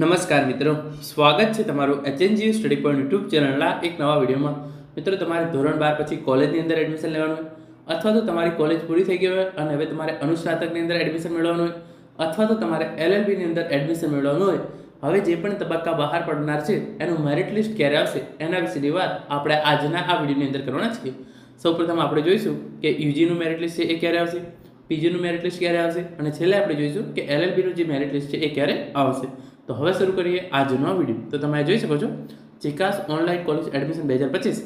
નમસ્કાર મિત્રો. સ્વાગત છે તમારું એચએનજીયુ સ્ટડી પોઈન્ટ યુટ્યુબ ચેનલના એક નવા વિડીયોમાં. મિત્રો, તમારે ધોરણ બાર પછી કોલેજની અંદર એડમિશન લેવાનું હોય, અથવા તો તમારી કોલેજ પૂરી થઈ ગઈ હોય અને હવે તમારે અનુસ્નાતકની અંદર એડમિશન મેળવવાનું હોય, અથવા તો તમારે એલએલબીની અંદર એડમિશન મેળવવાનું હોય. હવે જે પણ તબક્કા બહાર પડનાર છે, એનું મેરિટ લિસ્ટ ક્યારે આવશે, એના વિશેની વાત આપણે આજના આ વિડીયોની અંદર કરવાના છીએ. સૌપ્રથમ આપણે જોઈશું કે યુજીનું મેરિટ લિસ્ટ છે એ ક્યારે આવશે પીજીનું મેરિટ લિસ્ટ ક્યારે આવશે, અને છેલ્લે આપણે જોઈશું કે એલએલબીનું જે મેરિટ લિસ્ટ છે એ ક્યારે આવશે. તો હવે શરૂ કરીએ આજનો વીડિયો. તો તમે જોઈ શકો છો, ચિકાસ ઓનલાઈન કોલેજ એડમિશન બે હજાર પચીસ.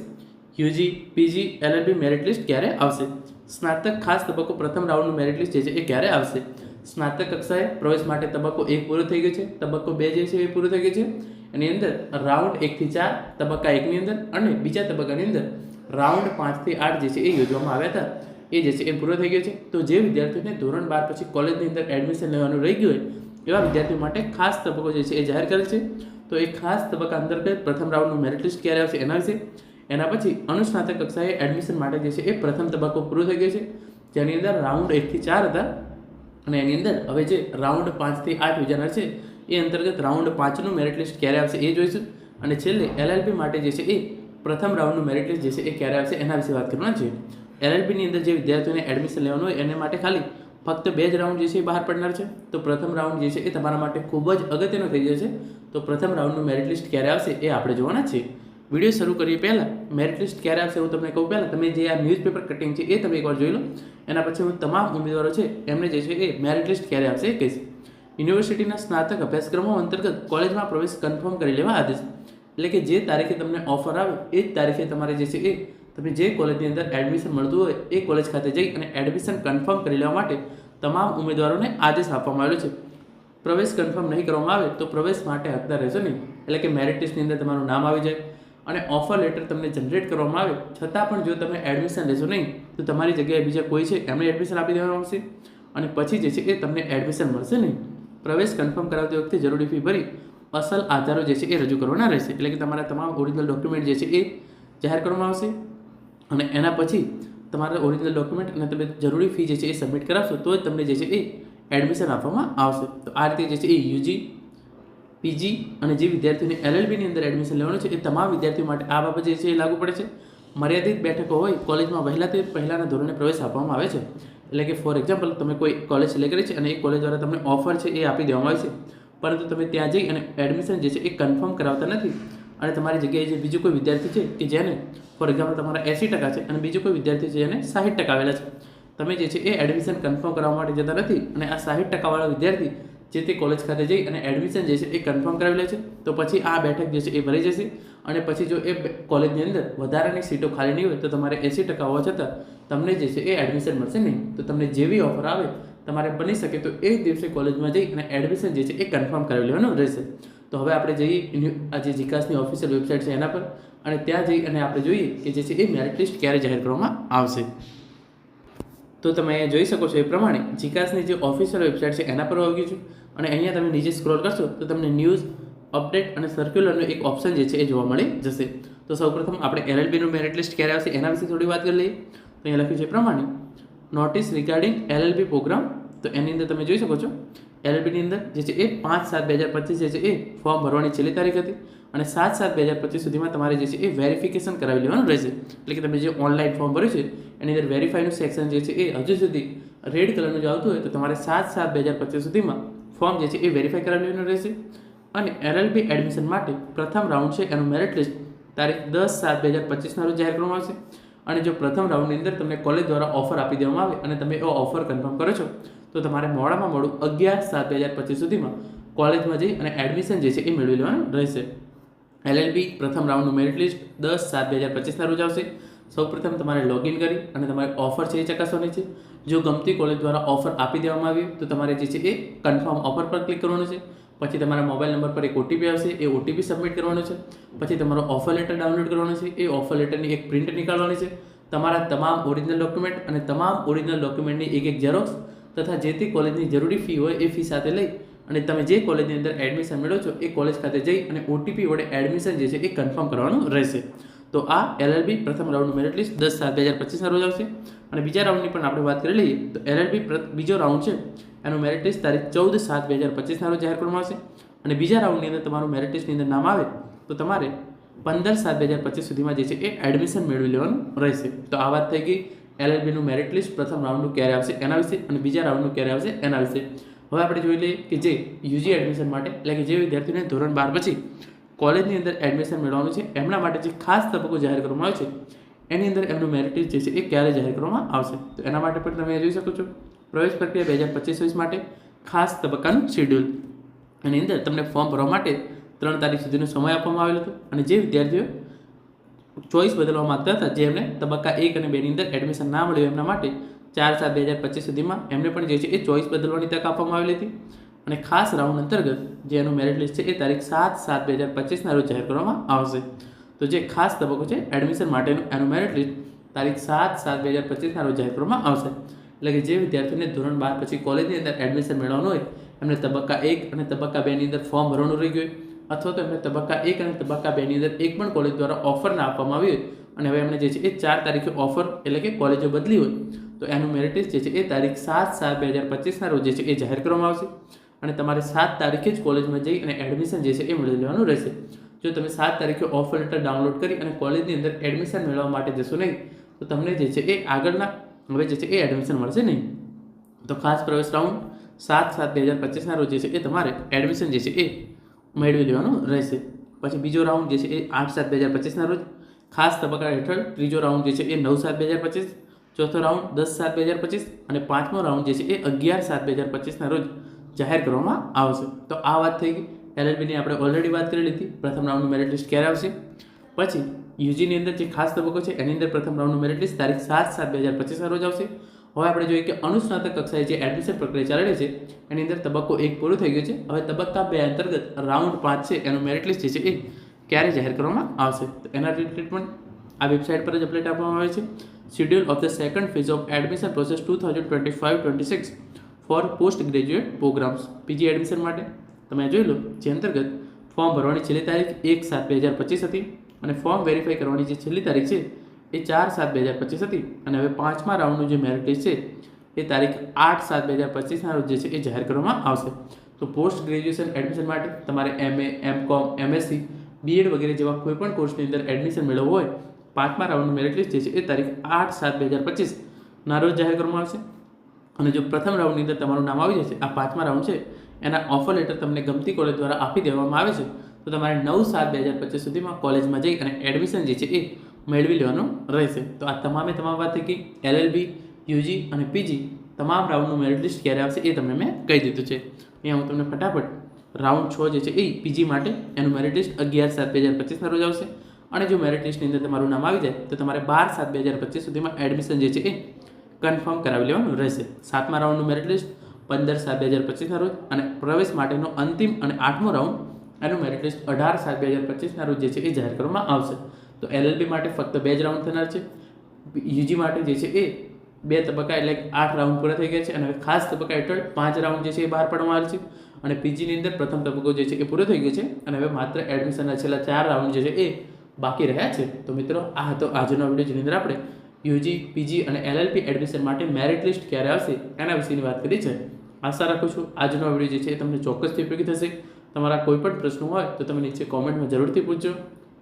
UG, PG, LLB merit list ક્યારે આવશે? સ્નાતક ખાસ તબક્કો પ્રથમ રાઉન્ડનું મેરિટ લિસ્ટ જે છે એ ક્યારે આવશે? સ્નાતક કક્ષાએ પ્રવેશ માટે તબક્કો એક પૂરો થઈ ગયો છે, તબક્કો બે જે છે એ પૂરો થઈ ગયો છે. એની અંદર રાઉન્ડ એકથી ચાર, તબક્કા એકની અંદર અને બીજા તબક્કાની અંદર રાઉન્ડ પાંચથી આઠ જે છે એ યોજવામાં આવ્યા હતા. એ જે છે એ પૂરો થઈ ગયો છે. તો જે વિદ્યાર્થીઓને ધોરણ બાર પછી કોલેજની અંદર એડમિશન લેવાનું રહી ગયું હોય એવા વિદ્યાર્થીઓ માટે ખાસ તબક્કો જે છે એ જાહેર કરે છે. તો એ ખાસ તબક્કા અંતર્ગત પ્રથમ રાઉન્ડનું મેરિટ લિસ્ટ ક્યારે આવશે એના વિશે. એના પછી અનુસ્નાતક કક્ષાએ એડમિશન માટે જે છે એ પ્રથમ તબક્કો પૂરો થઈ ગયો છે. જેની અંદર રાઉન્ડ એકથી ચાર હતા. અને એની અંદર હવે જે રાઉન્ડ પાંચથી આઠ યોજાનાર છે, એ અંતર્ગત રાઉન્ડ પાંચનું મેરિટ લિસ્ટ ક્યારે આવશે એ જોઈશું. અને છેલ્લે એલએલબી માટે જે છે એ પ્રથમ રાઉન્ડનું મેરિટ લિસ્ટ જે છે એ ક્યારે આવશે એના વિશે વાત કરવાના છે. એલએલબીની અંદર જે વિદ્યાર્થીઓને એડમિશન લેવાનું હોય એને માટે ખાલી ફક્ત બે જ રાઉન્ડ જે છે એ બહાર પડનાર છે. તો પ્રથમ રાઉન્ડ જે છે એ તમારા માટે ખૂબ જ અગત્યનો થઈ જશે. તો પ્રથમ રાઉન્ડનું મેરિટ લિસ્ટ ક્યારે આવશે એ આપણે જોવાના છે. વીડિયો શરૂ કરીએ પહેલાં. મેરિટ લિસ્ટ ક્યારે આવશે હું તમને કહું પહેલાં. તમે જે આ ન્યૂઝપેપર કટિંગ છે એ તમે એકવાર જોઈ લો. એના પછી હું તમામ ઉમેદવારો છે એમને જે છે એ મેરિટ લિસ્ટ ક્યારે આવશે એ કહીશ. યુનિવર્સિટીના સ્નાતક અભ્યાસક્રમો અંતર્ગત કોલેજમાં પ્રવેશ કન્ફર્મ કરી લેવા આદેશ. એટલે કે જે તારીખે તમને ઓફર આવે એ જ તારીખે તમારે જે છે એ તમે જે કોલેજની અંદર એડમિશન મળતું હોય એ કોલેજ ખાતે જઈ અને એડમિશન કન્ફર્મ કરી લેવા માટે તમામ ઉમેદવારોને આદેશ આપવામાં આવ્યો છે. પ્રવેશ કન્ફર્મ નહીં કરવામાં આવે તો પ્રવેશ માટે હકદાર રહેશો નહીં. એટલે કે મેરિટ લિસ્ટની અંદર તમારું નામ આવી જાય અને ઓફર લેટર તમને જનરેટ કરવામાં આવે. છતાં પણ જો તમે એડમિશન લેશો નહીં, તો તમારી જગ્યાએ બીજા કોઈ છે એમને એડમિશન આપી દેવામાં આવશે. અને પછી જે છે એ તમને એડમિશન મળશે નહીં. પ્રવેશ કન્ફર્મ કરાવતી વખતે જરૂરી ફી ભરી અસલ આધારો જે છે એ રજૂ કરવાના રહેશે. એટલે કે તમારા તમામ ઓરિજિનલ ડોક્યુમેન્ટ જે છે એ જાહેર કરવામાં આવશે. અને એના પછી તમારા ઓરિજિનલ ડોક્યુમેન્ટ અને તમે જરૂરી ફી જે છે એ સબમિટ કરાવશો તો જ તમને જે છે એ એડમિશન આપવામાં આવશે. તો આ રીતે જે છે એ યુજી પીજી અને જે વિદ્યાર્થીઓને એલએલબીની અંદર એડમિશન લેવાનું છે, એ તમામ વિદ્યાર્થીઓ માટે આ બાબત જે છે એ લાગુ પડે છે. મર્યાદિત બેઠકો હોય, કોલેજમાં વહેલાથી પહેલાંના ધોરણે પ્રવેશ આપવામાં આવે છે. એટલે કે ફોર એક્ઝામ્પલ તમે કોઈ કોલેજ સિલેક્ટ કરી છે અને એ કોલેજ દ્વારા તમને ઓફર છે એ આપી દેવામાં આવે છે. પરંતુ તમે ત્યાં જઈ અને એડમિશન જે છે એ કન્ફર્મ કરાવતા નથી. અને તમારી જગ્યાએ જે બીજું કોઈ વિદ્યાર્થી છે કે જેને ફોર એક્ઝામ્પલ તમારા એંસી ટકા છે અને બીજું કોઈ વિદ્યાર્થી છે જેને સાહીઠ ટકા આવેલા છે, તમે જે છે એ એડમિશન કન્ફર્મ કરવા માટે જતા નથી અને આ સાહીઠ ટકાવાળા વિદ્યાર્થી જે તે કોલેજ ખાતે જઈ અને એડમિશન જે છે એ કન્ફર્મ કરાવી લે છે, તો પછી આ બેઠક જે છે એ ભરાઈ જશે અને પછી જો એ કોલેજની અંદર વધારાની સીટો ખાલી નહીં હોય તો તમારે એંસી ટકા હોવા છતાં તમને જે છે એ એડમિશન મળશે નહીં. તો તમને જેવી ઓફર આવે, તમારે બની શકે તો એ દિવસે કોલેજમાં જઈ અને એડમિશન જે છે એ કન્ફર્મ કરાવી લેવાનું રહેશે. તો હવે આપણે જઈએ આ જે જીકાસની ઓફિશિયલ વેબસાઇટ છે એના પર. અને ત્યાં જઈ અને આપણે જોઈએ કે જે છે એ મેરિટ લિસ્ટ ક્યારે જાહેર કરવામાં આવશે. તો તમે અહીંયા જોઈ શકો છો એ પ્રમાણે જીકાસની જે ઓફિશિયલ વેબસાઇટ છે એના પર આવી ગયું છું. અને અહીંયા તમે નીચે સ્ક્રોલ કરશો તો તમને ન્યૂઝ અપડેટ અને સર્ક્યુલરનો એક ઓપ્શન જે છે એ જોવા મળી જશે. તો સૌપ્રથમ આપણે એલએલબીનું મેરિટ લિસ્ટ ક્યારે આવશે એના વિશે થોડી વાત કરી લઈએ. તો અહીંયા લખ્યું છે પ્રમાણે નોટિસ રિગાર્ડિંગ એલએલબી પ્રોગ્રામ તો એની અંદર તમે જોઈ શકો છો એલએલબીની અંદર જે છે એ પાંચ સાત બે હજાર પચીસ જે છે એ ફોર્મ ભરવાની છેલ્લી તારીખ હતી અને સાત સાત બે હજાર પચીસ સુધીમાં તમારે જે છે એ વેરિફિકેશન કરાવી લેવાનું રહેશે. એટલે કે તમે જે ઓનલાઈન ફોર્મ ભર્યું છે, એની અંદર વેરીફાઈનું સેક્શન જે છે એ હજુ સુધી રેડ કલરનું જો આવતું હોય તો તમારે સાત સાત બે હજાર પચીસ સુધીમાં ફોર્મ જે છે એ વેરીફાઈ કરાવી લેવાનું રહેશે. અને એલએલબી એડમિશન માટે પ્રથમ રાઉન્ડ છે એનું મેરિટ લિસ્ટ તારીખ દસ સાત બે હજાર પચીસના રોજ જાહેર કરવામાં આવશે. અને જો પ્રથમ રાઉન્ડની અંદર તમને કોલેજ દ્વારા ઓફર આપી દેવામાં આવે અને તમે એ ઓફર કન્ફર્મ કરો છો તો તમારે મોડામાં મોડું અગિયાર સાત બે હજાર પચીસ સુધીમાં કોલેજમાં જઈ અને એડમિશન જે છે એ મેળવી લેવાનું રહેશે. એલએલબી પ્રથમ રાઉન્ડનું મેરિટ લિસ્ટ દસ સાત બે હજાર પચીસના રોજ આવશે. સૌપ્રથમ તમારે લોગિન કરી અને તમારે ઓફર છે એ ચકાસવાની છે. જો ગમતી કોલેજ દ્વારા ઓફર આપી દેવામાં આવી તો તમારે જે છે એ કન્ફર્મ ઓફર પર ક્લિક કરવાનું છે. પછી તમારા મોબાઈલ નંબર પર એક ઓટીપી આવશે, એ ઓટીપી સબમિટ કરવાનો છે. પછી તમારો ઓફર લેટર ડાઉનલોડ કરવાનો છે, એ ઓફર લેટરની એક પ્રિન્ટ નીકાળવાની છે. તમારા તમામ ઓરિજિનલ ડોક્યુમેન્ટ અને તમામ ઓરિજિનલ ડોક્યુમેન્ટની એક એક ઝેરોક્સ તથા જે તે કોલેજની જરૂરી ફી હોય એ ફી સાથે લઈ અને તમે જે કોલેજની અંદર એડમિશન મેળવો છો એ કોલેજ ખાતે જઈ અને ઓટીપી વડે એડમિશન જે છે એ કન્ફર્મ કરવાનું રહેશે. તો આ એલએલબી પ્રથમ રાઉન્ડનું મેરિટ લિસ્ટ દસ સાત બે હજાર પચીસના રોજ આવશે. અને બીજા રાઉન્ડની પણ આપણે વાત કરી લઈએ તો એલએલબી બીજો રાઉન્ડ છે, એનું મેરિટ લિસ્ટ તારીખ ચૌદ સાત બે હજાર પચીસના રોજ જાહેર કરવામાં આવશે. અને બીજા રાઉન્ડની અંદર તમારું મેરિટ લિસ્ટની અંદર નામ આવે તો તમારે પંદર સાત બે હજાર પચીસ સુધીમાં જે છે એ એડમિશન મેળવી લેવાનું રહેશે. તો આ વાત થઈ ગઈ. એલએલબીનું મેરિટ લિસ્ટ પ્રથમ રાઉન્ડનું ક્યારે આવશે? એના વિશે અને બીજા રાઉન્ડનું ક્યારે આવશે? એના વિશે. હવે આપણે જોઈ લઈએ કે જે યુજી એડમિશન માટે, એટલે કે જે વિદ્યાર્થીઓને ધોરણ બાર પછી કોલેજની અંદર એડમિશન મેળવવાનું છે, એમના માટે જે ખાસ તબક્કો જાહેર કરવામાં આવે છે, એની અંદર એમનું મેરિટ લિસ્ટ જે છે એ ક્યારે જાહેર કરવામાં આવશે? તો એના માટે પણ તમે જોઈ શકો છો. પ્રવેશ પ્રક્રિયા બે હજાર પચીસ વીસ માટે ખાસ તબક્કાનું શેડ્યુલ એની અંદર તમને ફોર્મ ભરવા માટે ત્રણ તારીખ સુધીનો સમય આપવામાં આવેલો હતો અને જે વિદ્યાર્થીઓ ચોઈસ બદલવા માગતા હતા, જે તબક્કા એક અને બેની અંદર એડમિશન ના મળ્યું એમના માટે. ચાર સાત બે હજાર પચીસ સુધીમાં એમને પણ જે છે એ ચોઈસ બદલવાની તક આપવામાં આવેલી હતી. અને ખાસ રાઉન્ડ અંતર્ગત જે એનું મેરિટ લિસ્ટ છે એ તારીખ સાત સાત બે હજાર પચીસના રોજ જાહેર કરવામાં આવશે. તો જે ખાસ તબક્કો છે એડમિશન માટેનું એનું મેરિટ લિસ્ટ તારીખ સાત સાત બે હજાર પચીસના રોજ જાહેર કરવામાં આવશે. એટલે કે જે વિદ્યાર્થીઓને ધોરણ બાર પછી કોલેજની અંદર એડમિશન મેળવવાનું હોય, એમને તબક્કા એક અને તબક્કા બેની અંદર ફોર્મ ભરવાનું રહી ગયું. અથવા તો એમને તબક્કા એક અને તબક્કા બેની અંદર એક પણ કોલેજ દ્વારા ઓફર ના આપવામાં આવી હોય. અને હવે એમને જે છે એ ચાર તારીખે ઓફર એટલે કે કોલેજો બદલી હોય. તો એનું મેરિટ જે છે એ તારીખ સાત સાત બે હજાર પચીસના રોજ જે છે એ જાહેર કરવામાં આવશે. અને તમારે સાત તારીખે જ કોલેજમાં જઈ અને એડમિશન જે છે એ મેળવી લેવાનું રહેશે. જો તમે સાત તારીખે ઓફર લેટર ડાઉનલોડ કરી અને કોલેજની અંદર એડમિશન મેળવવા માટે જશો નહીં, તો તમને જે છે એ આગળના હવે જે છે એ એડમિશન મળશે નહીં. તો ખાસ પ્રવેશ રાઉન્ડ સાત સાત બે હજાર પચીસના રોજ જે છે એ તમારે એડમિશન જે છે એ મેળવી લેવાનો રહેશે. પછી બીજો રાઉન્ડ જે છે એ આઠ સાત બે હજાર પચીસના રોજ ખાસ તબક્કા હેઠળ ત્રીજો રાઉન્ડ જે છે એ નવ સાત બે હજાર પચીસ, ચોથો રાઉન્ડ દસ સાત બે હજાર પચીસ અને પાંચમો રાઉન્ડ જે છે એ અગિયાર સાત બે હજાર પચીસના રોજ જાહેર કરવામાં આવશે. તો આ વાત થઈ ગઈ. એલએલબીની આપણે ઓલરેડી વાત કરી લીધી. પ્રથમ રાઉન્ડનું મેરિટ લિસ્ટ ક્યારે આવશે? પછી યુજીની અંદર જે ખાસ તબક્કો છે, એની અંદર પ્રથમ રાઉન્ડનું મેરિટ લિસ્ટ તારીખ સાત સાત બે હજાર પચીસના રોજ આવશે. હવે આપણે જોઈએ કે અનુસ્નાતક કક્ષાએ જે એડમિશન પ્રક્રિયા ચાલી છે, એની અંદર તબક્કો એક પૂરો થઈ ગયો છે. હવે તબક્કા બે અંતર્ગત રાઉન્ડ પાંચ છે, એનું મેરિટ લિસ્ટ છે એ ક્યારે જાહેર કરવામાં આવશે? તો એના રિલેટેડ પણ આ વેબસાઇટ પર જ અપડેટ આપવામાં આવે છે. Schedule of the second phase of admission process two thousand twenty five twenty six for post graduate programmes PG admission માટે તમે જોઈ લો, જે અંતર્ગત ફોર્મ ભરવાની છેલ્લી તારીખ એક સાત બે હજાર પચીસ હતી અને ફોર્મ વેરીફાઈ કરવાની જે છેલ્લી તારીખ છે એ ચાર સાત બે હજાર પચીસ હતી. અને હવે પાંચમા રાઉન્ડનું જે મેરિટ છે, એ તારીખ આઠ સાત બે હજાર પચીસના રોજ જે છે, એ જાહેર કરવામાં આવશે. તો પોસ્ટ ગ્રેજ્યુએશન એડમિશન માટે તમારે એમએ એમ કોમ એમએસસી બીએડ વગેરે જેવા કોઈપણ કોર્સની અંદર એડમિશન મેળવવું હોય, પાંચમા રાઉન્ડનું મેરિટ લિસ્ટ જે છે, એ તારીખ આઠ સાત બે હજાર પચીસના રોજ જાહેર કરવામાં આવશે. અને જો પ્રથમ રાઉન્ડની અંદર તમારું નામ આવી જશે, આ પાંચમા રાઉન્ડ છે, એના ઓફર લેટર તમને ગમતી કોલેજ દ્વારા આપી દેવામાં આવે છે. તો તમારે નવ સાત બે હજાર પચીસ સુધીમાં કોલેજમાં જઈ અને એડમિશન જે છે, એ મેળવી લેવાનું રહેશે. તો આ તમામે તમામ વાત થઈ ગઈ. એલએલબી, યુજી અને પીજી તમામ રાઉન્ડનું મેરિટ લિસ્ટ ક્યારે આવશે એ તમને મેં કહી દીધું છે. અહીંયા હું તમને ફટાફટ રાઉન્ડ છ જે છે એ પીજી માટે એનું મેરિટ લિસ્ટ અગિયાર સાત બે હજાર પચીસના રોજ આવશે. અને જો મેરિટ લિસ્ટની અંદર તમારું નામ આવી જાય, તો તમારે બાર સાત બે હજાર પચીસ સુધીમાં એડમિશન જે છે એ કન્ફર્મ કરાવી લેવાનું રહેશે. સાતમા રાઉન્ડનું મેરિટ લિસ્ટ, પંદર સાત બે હજાર પચીસના રોજ અને પ્રવેશ માટેનો અંતિમ અને આઠમો રાઉન્ડ એનું મેરિટ લિસ્ટ અઢાર સાત બે હજાર પચીસના રોજ જે છે એ જાહેર કરવામાં આવશે. તો એલએલબી માટે ફક્ત બે જ રાઉન્ડ થનાર છે. યુજી માટે જે છે એ બે તબક્કા એટલે આઠ રાઉન્ડ પૂરા થઈ ગયા છે. અને ખાસ તબક્કા હેઠળ પાંચ રાઉન્ડ જે છે એ બહાર પાડવામાં આવે છે. અને પીજીની અંદર પ્રથમ તબક્કો જે છે એ પૂરો થઈ ગયો છે. અને હવે માત્ર એડમિશનના છેલ્લા ચાર રાઉન્ડ જે છે એ બાકી રહ્યા છે. તો મિત્રો, આ હતો આજનો વીડિયો જેની અંદર આપણે યુજી પીજી અને એલએલપી એડમિશન માટે મેરિટ લિસ્ટ ક્યારે આવશે એના વિશેની વાત કરી છે. આશા રાખું છું આજનો વીડિયો જે છે એ તમને ચોક્કસથી ઉપયોગી થશે. તમારા કોઈ પણ પ્રશ્નો હોય તો તમે નીચે કોમેન્ટમાં જરૂરથી પૂછજો.